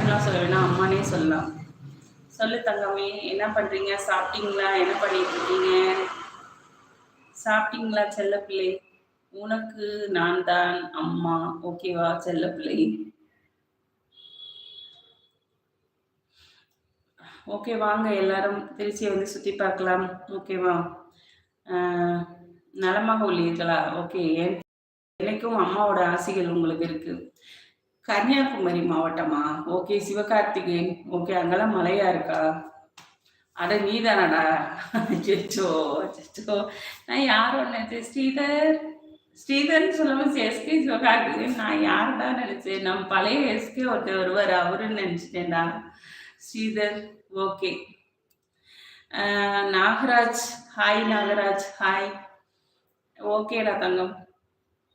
மேடம்லாம் சொல்ல வேணாம் அம்மானே சொல்லலாம். சொல்லு தங்கமே என்ன பண்ணுறீங்க சாப்பிட்டீங்களா? என்ன பண்ணிட்டு இருக்கீங்க சாப்பிட்டீங்களா செல்ல பிள்ளை? உனக்கு நான் தான் அம்மா ஓகேவா செல்ல பிள்ளை? ஓகே வாங்க எல்லாரும் திருச்சியை வந்து சுற்றி பார்க்கலாம். ஓகேவா நலமாக உள்ளீர்களா? ஓகே எனக்கும் அம்மாவோட ஆசைகள் உங்களுக்கு இருக்கு. கன்னியாகுமரி மாவட்டமா? ஓகே சிவகார்த்திகேயன். ஓகே அங்கெல்லாம் மலையா இருக்கா? அட நீ தானடா ஜெச்சோ அச்சோ நான் யாரும் நினைச்சேன் ஸ்ரீதர். ஸ்ரீதர்னு சொல்லாம எஸ்கே சிவகார்த்திகேயன். நான் யார் நினைச்சேன்? நம்ம பழைய எஸ்கே ஒருத்தர் வருவார் அவருன்னு நினச்சிட்டேன்டா. Sridhar. Okay. Nagaraj. Hi Nagaraj. Hi. ஓகேடா தங்கம்.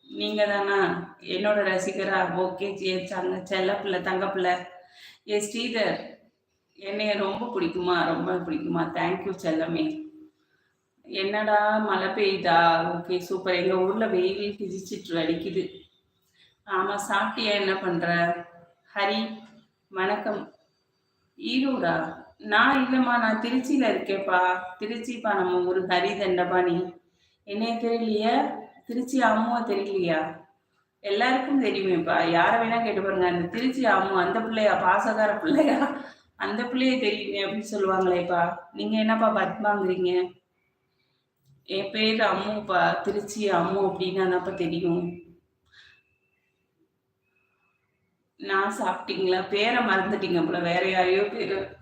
நீங்கள் தானா என்னோட ரசிகரா? ஓகே ஜெயிச்சாங்க செல்ல பிள்ளை தங்க பிள்ளை ஏ ஸ்ரீதர் என்னைய ரொம்ப பிடிக்குமா? ரொம்ப பிடிக்குமா? தேங்க்யூ செல்லமே. என்னடா மழை பெய்யுதா? ஓகே சூப்பர் எங்கள் ஊரில் வெயில் கிழிச்சிட்டு அடிக்குது. ஆமாம் சாப்பிட்டியா? என்ன பண்ணுற ஹரி வணக்கம். ஈரோடா? நான் இல்லைம்மா நான் திருச்சியில் இருக்கேப்பா திருச்சிப்பா நம்ம ஊர். ஹரி தண்டபாணி. என்னைய தெரியலையே திருச்சி அம்முவா தெரியலையா? எல்லாருக்கும் தெரியுமேப்பா. யாரை வேணா கேட்டு பாருங்க. அந்த திருச்சி அம்மு அந்த பிள்ளையா? பாசகார பிள்ளையா? அந்த பிள்ளைய தெரியுமே அப்படின்னு சொல்லுவாங்களேப்பா. நீங்க என்னப்பா பத்மாங்கிறீங்க? என் பேர் அம்முப்பா. திருச்சி அம்மு அப்படின்னு அதான்ப்பா தெரியும். நான் சாப்பிட்டீங்களா? பேரை மறந்துட்டீங்க போல. வேற யாரையோ பேர்.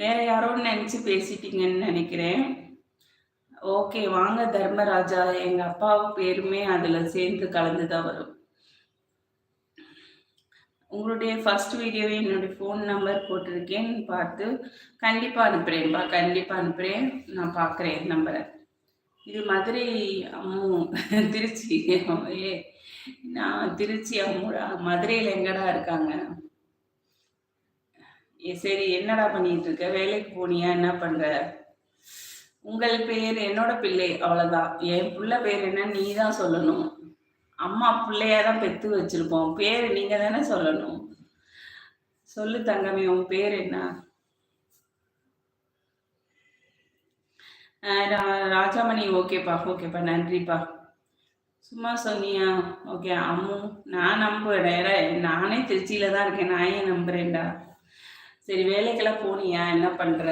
வேற யாரோன்னு நினச்சி பேசிட்டீங்கன்னு நினைக்கிறேன். ஓகே வாங்க தர்மராஜா. எங்கள் அப்பாவு பேருமே அதில் சேர்ந்து கலந்து தான் வரும். உங்களுடைய ஃபர்ஸ்ட் வீடியோவை என்னுடைய ஃபோன் நம்பர் போட்டிருக்கேன். பார்த்து கண்டிப்பாக அனுப்புகிறேன்ப்பா கண்டிப்பாக அனுப்புகிறேன் நான் பார்க்குறேன் நம்பரை இது மதுரை அம்மு திருச்சி ஏ நான் திருச்சி அம்முடா மதுரையில் எங்கடா இருக்காங்க? சரி என்னடா பண்ணிட்டு இருக்க வேலைக்கு போனியா? என்ன பண்ற? உங்கள் பேர் என்னோட பிள்ளை அவ்வளோதான் என் பிள்ளை பேர் என்ன? நீ தான் சொல்லணும். அம்மா பிள்ளையா தான் பெத்து வச்சிருப்போம் பேர் நீங்க தானே சொல்லணும். சொல்லு தங்கமே உன் பேர் என்ன? ராஜாமணி ஓகேப்பா ஓகேப்பா நன்றிப்பா. சும்மா சொன்னியா? ஓகே அம்மு நான் நம்புறேன் நானே திருச்சியில தான் இருக்கேன். நான் ஏன் நம்புறேன்டா? சரி வேலைக்கெல்லாம் போனியா? என்ன பண்ற?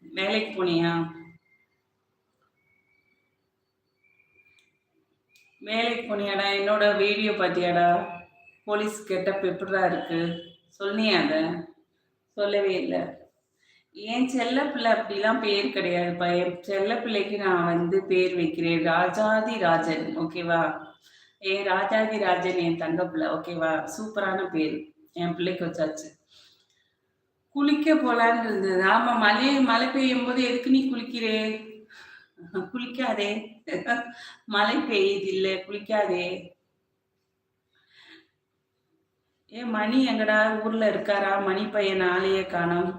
வேலைக்கு போனியா? வேலைக்கு போனியாடா? என்னோட வீடியோ பார்த்தியாடா போலீஸ் கெட்டப் எப்படிடா இருக்கு? சொன்னியா அத? சொல்லவே இல்லை. என் செல்ல பிள்ளை அப்படிலாம் பேர் கிடையாதுப்பா. என் செல்ல பிள்ளைக்கு நான் வந்து பேர் வைக்கிறேன். ராஜாதி ராஜன் ஓகேவா? ஏன் ராஜாதி ராஜன் என் தங்க பிள்ளை ஓகேவா? சூப்பரான பேர். என் பிள்ளைக்கு வச்சாச்சு. குளிக்க போலான்னு இருந்தது. ஆமா மழை மழை பெய்யும் போது எதுக்கு நீ குளிக்கிறே? குளிக்காதே. மழை பெய்யுது இல்ல குளிக்காதே. ஏ மணி எங்கடா ஊர்ல இருக்காரா? மணி பையன் ஆளையே காணும்.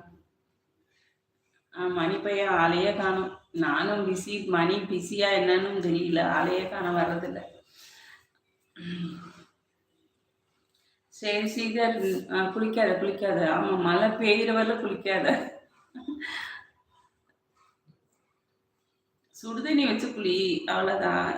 மணி பையன் ஆளையே காணும். நானும் பிஸி மணி பிஸியா என்னன்னு தெரியல. ஆளையே காண வர்றதில்லை. சரி சீதர் குளிக்காத குளிக்காத. ஆமா மழை பெய்கிற வரல குளிக்காத. சுடுதண்ணி வச்சு குளி அவ்வளோதான்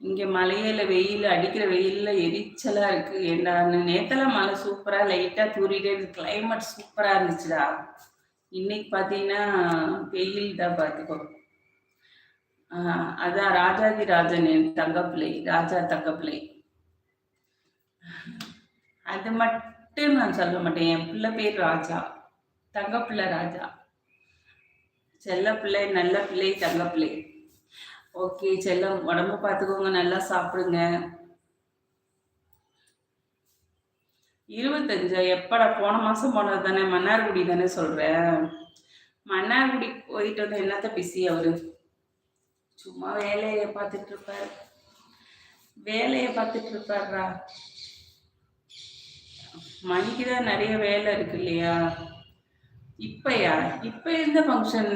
இங்க மலையில வெயில் அடிக்கிற வெயில்ல எரிச்சலா இருக்கு. ஏண்டா நேத்தெல்லாம் மழை சூப்பரா லைட்டா தூரிட்டே இருக்கு கிளைமேட் சூப்பரா இருந்துச்சுடா. இன்னைக்கு பாத்தீங்கன்னா வெயில் தான் பாத்துக்கோ. அதான் ராஜாதி ராஜன் என் தங்கப்பிள்ளை ராஜா தங்கப்பிள்ளை அது மட்டும் நான் சொல்ல மாட்டேன். என் பிள்ளை பேர் ராஜா. தங்கப்பிள்ளை ராஜா. செல்ல பிள்ளை நல்ல பிள்ளை தங்கப்பிள்ளை ஓகே செல்லம் உடம்பு பார்த்துக்கோங்க நல்லா சாப்பிடுங்க. இருபத்தஞ்சா எப்படா போன மாசம் போனது தானே? மன்னார்குடி தானே சொல்றேன். மன்னார்குடி போயிட்டு வந்து என்னத்த பிஸி அவரு? சும்மா வேலையை பார்த்துட்டு இருப்பார் வேலையை பார்த்துட்டு இருப்பாரா மணிக்கு தான் நிறைய வேலை இருக்கு இல்லையா? இப்பயா? இப்ப எந்த ஃபங்க்ஷன்